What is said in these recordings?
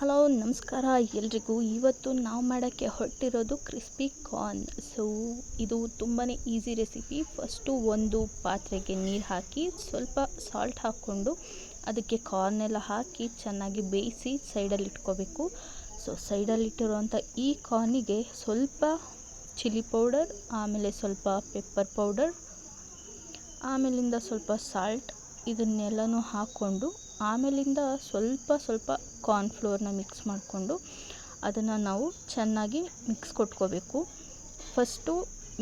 Hello, ನಮಸ್ಕಾರ. ಎಲ್ರಿಗೂ ಇವತ್ತು ನಾವು ಮಾಡೋಕ್ಕೆ ಹೊರಟಿರೋದು ಕ್ರಿಸ್ಪಿ ಕಾರ್ನ್ ಸೊ ಇದು ತುಂಬಾ ಈಸಿ ರೆಸಿಪಿ ಫಸ್ಟು ಒಂದು ಪಾತ್ರೆಗೆ ನೀರು ಹಾಕಿ, ಸ್ವಲ್ಪ ಸಾಲ್ಟ್ ಹಾಕ್ಕೊಂಡು ಅದಕ್ಕೆ ಕಾರ್ನೆಲ್ಲ ಹಾಕಿ ಚೆನ್ನಾಗಿ ಬೇಯಿಸಿ ಸೈಡಲ್ಲಿ ಇಟ್ಕೋಬೇಕು. ಸೊ ಸೈಡಲ್ಲಿಟ್ಟಿರುವಂಥ ಈ ಕಾರ್ನಿಗೆ ಸ್ವಲ್ಪ ಚಿಲ್ಲಿ ಪೌಡರ್ ಆಮೇಲೆ ಸ್ವಲ್ಪ ಪೆಪ್ಪರ್ ಪೌಡರ್ ಆಮೇಲಿಂದ ಸ್ವಲ್ಪ ಸಾಲ್ಟ್ ಇದನ್ನೆಲ್ಲನೂ ಹಾಕ್ಕೊಂಡು ಆಮೇಲಿಂದ ಸ್ವಲ್ಪ ಸ್ವಲ್ಪ ಕಾರ್ನ್ ಫ್ಲೋರ್ನ ಮಿಕ್ಸ್ ಮಾಡಿಕೊಂಡು ಅದನ್ನು ನಾವು ಚೆನ್ನಾಗಿ ಮಿಕ್ಸ್ ಕೊಟ್ಕೋಬೇಕು. ಫಸ್ಟು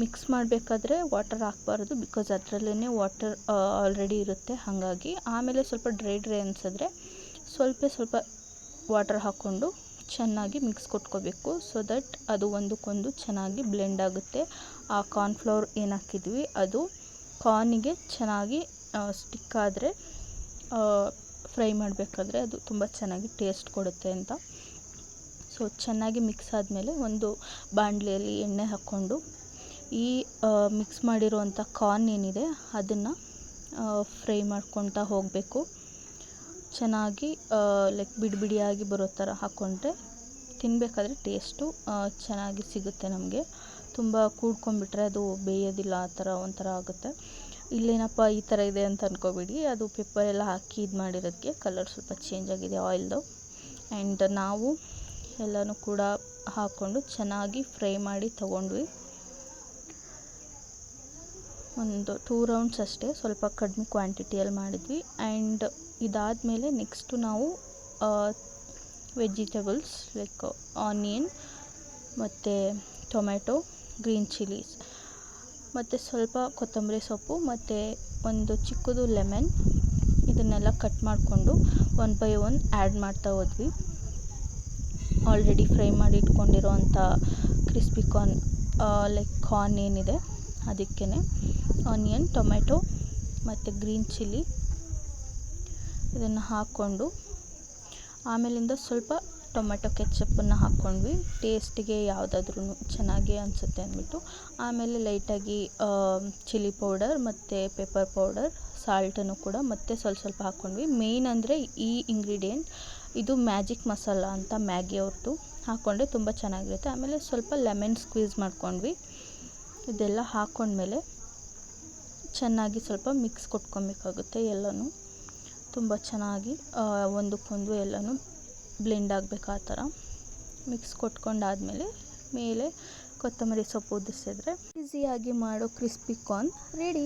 ಮಿಕ್ಸ್ ಮಾಡಬೇಕಾದ್ರೆ ವಾಟರ್ ಹಾಕ್ಬಾರ್ದು ಬಿಕಾಸ್ ಅದರಲ್ಲೇ ವಾಟರ್ ಆಲ್ರೆಡಿ ಇರುತ್ತೆ. ಹಾಗಾಗಿ ಆಮೇಲೆ ಸ್ವಲ್ಪ ಡ್ರೈ ಡ್ರೈ ಅನಿಸಿದ್ರೆ ಸ್ವಲ್ಪ ಸ್ವಲ್ಪ ವಾಟರ್ ಹಾಕ್ಕೊಂಡು ಚೆನ್ನಾಗಿ ಮಿಕ್ಸ್ ಕೊಟ್ಕೋಬೇಕು ಸೊ ದಟ್ ಅದು ಒಂದಕ್ಕೊಂದು ಚೆನ್ನಾಗಿ ಬ್ಲೆಂಡ್ ಆಗುತ್ತೆ. ಆ ಕಾರ್ನ್ಫ್ಲವರ್ ಏನು ಹಾಕಿದ್ವಿ, ಅದು ಕಾರ್ನಿಗೆ ಚೆನ್ನಾಗಿ ಸ್ಟಿಕ್ ಆದರೆ ಫ್ರೈ ಮಾಡಬೇಕಾದ್ರೆ ಅದು ತುಂಬ ಚೆನ್ನಾಗಿ ಟೇಸ್ಟ್ ಕೊಡುತ್ತೆ ಅಂತ. ಸೊ ಚೆನ್ನಾಗಿ ಮಿಕ್ಸ್ ಆದಮೇಲೆ ಒಂದು ಬಾಣಲೆಯಲ್ಲಿ ಎಣ್ಣೆ ಹಾಕ್ಕೊಂಡು, ಈ ಮಿಕ್ಸ್ ಮಾಡಿರುವಂಥ ಕಾರ್ನ್ ಏನಿದೆ, ಅದನ್ನು ಫ್ರೈ ಮಾಡ್ಕೊತಾ ಹೋಗಬೇಕು. ಚೆನ್ನಾಗಿ ಲೈಕ್ ಬಿಡಿ ಬಿಡಿಯಾಗಿ ಬರೋ ಥರ ಹಾಕ್ಕೊಂಡ್ರೆ ತಿನ್ನಬೇಕಾದ್ರೆ ಟೇಸ್ಟು ಚೆನ್ನಾಗಿ ಸಿಗುತ್ತೆ ನಮಗೆ. ತುಂಬ ಕೂಡ್ಕೊಂಡ್ಬಿಟ್ರೆ ಅದು ಬೇಯೋದಿಲ್ಲ, ಆ ಥರ ಒಂಥರ ಆಗುತ್ತೆ. ಇಲ್ಲೇನಪ್ಪ ಈ ಥರ ಇದೆ ಅಂತ ಅಂದ್ಕೋಬೇಡಿ ಅದು ಪೆಪ್ಪರ್ ಎಲ್ಲ ಹಾಕಿ ಇದು ಮಾಡಿರೋದಕ್ಕೆ ಕಲರ್ ಸ್ವಲ್ಪ ಚೇಂಜ್ ಆಗಿದೆ ಆಯಿಲ್ದು ಆ್ಯಂಡ್ ನಾವು ಎಲ್ಲನೂ ಕೂಡ ಹಾಕ್ಕೊಂಡು ಚೆನ್ನಾಗಿ ಫ್ರೈ ಮಾಡಿ ತಗೊಂಡ್ವಿ. ಒಂದು ಟೂ ರೌಂಡ್ಸ್ ಅಷ್ಟೇ, ಸ್ವಲ್ಪ ಕಡಿಮೆ ಕ್ವಾಂಟಿಟಿಯಲ್ಲಿ ಮಾಡಿದ್ವಿ. ಆ್ಯಂಡ್ ಇದಾದಮೇಲೆ ನೆಕ್ಸ್ಟು ನಾವು ವೆಜಿಟೇಬಲ್ಸ್ ಲೈಕ್ ಆನಿಯನ್ ಮತ್ತು ಟೊಮೆಟೊ ಗ್ರೀನ್ ಚಿಲ್ಲೀಸ್ ಮತ್ತು ಸ್ವಲ್ಪ ಕೊತ್ತಂಬರಿ ಸೊಪ್ಪು, ಮತ್ತು ಒಂದು ಚಿಕ್ಕದು ಲೆಮನ್ ಇದನ್ನೆಲ್ಲ ಕಟ್ ಮಾಡಿಕೊಂಡು ಒನ್ ಬೈ ಒನ್ ಆ್ಯಡ್ ಮಾಡ್ತಾ ಹೋದ್ವಿ. ಆಲ್ರೆಡಿ ಫ್ರೈ ಮಾಡಿ ಇಟ್ಕೊಂಡಿರೋವಂಥ ಕ್ರಿಸ್ಪಿ ಕಾರ್ನ್ ಲೈಕ್ ಕಾರ್ನ್ ಏನಿದೆ ಅದಕ್ಕೇ ಆನಿಯನ್ ಟೊಮೆಟೊ ಮತ್ತು ಗ್ರೀನ್ ಚಿಲ್ಲಿ ಇದನ್ನು ಹಾಕ್ಕೊಂಡು ಆಮೇಲಿಂದ ಸ್ವಲ್ಪ ಟೊಮೆಟೊ ಕೆಚ್ಚಪ್ಪನ್ನು ಹಾಕ್ಕೊಂಡ್ವಿ ಟೇಸ್ಟಿಗೆ ಯಾವುದಾದ್ರೂ ಚೆನ್ನಾಗಿ ಅನಿಸುತ್ತೆ ಅಂದ್ಬಿಟ್ಟು. ಆಮೇಲೆ ಲೈಟಾಗಿ ಚಿಲ್ಲಿ ಪೌಡರ್ ಮತ್ತು ಪೆಪ್ಪರ್ ಪೌಡರ್, ಸಾಲ್ಟನ್ನು ಕೂಡ ಮತ್ತೆ ಸ್ವಲ್ಪ ಸ್ವಲ್ಪ ಹಾಕ್ಕೊಂಡ್ವಿ ಮೇಯ್ನ್ ಅಂದರೆ ಈ ಇಂಗ್ರೀಡಿಯೆಂಟ್, ಇದು ಮ್ಯಾಜಿಕ್ ಮಸಾಲ ಅಂತ ಮ್ಯಾಗಿ ಅವ್ರದ್ದು ಹಾಕ್ಕೊಂಡ್ರೆ ತುಂಬ ಚೆನ್ನಾಗಿರುತ್ತೆ. ಆಮೇಲೆ ಸ್ವಲ್ಪ ಲೆಮನ್ ಸ್ಕ್ವೀಸ್ ಮಾಡ್ಕೊಂಡ್ವಿ. ಇದೆಲ್ಲ ಹಾಕ್ಕೊಂಡ್ಮೇಲೆ ಚೆನ್ನಾಗಿ ಸ್ವಲ್ಪ ಮಿಕ್ಸ್ ಕೊಟ್ಕೊಬೇಕಾಗುತ್ತೆ ಎಲ್ಲನೂ. ತುಂಬ ಚೆನ್ನಾಗಿ ಒಂದಕ್ಕೊಂದು ಎಲ್ಲನೂ ಬ್ಲೆಂಡ್ ಆಗಬೇಕು ಆ ಥರ. ಮಿಕ್ಸ್ ಕೊಟ್ಕೊಂಡಾದಮೇಲೆ ಮೇಲೆ ಕೊತ್ತಂಬರಿ ಸೊಪ್ಪು ಉದಿಸಿದ್ರೆ ಈಸಿಯಾಗಿ ಮಾಡೋ ಕ್ರಿಸ್ಪಿ ಕಾರ್ನ್ ರೆಡಿ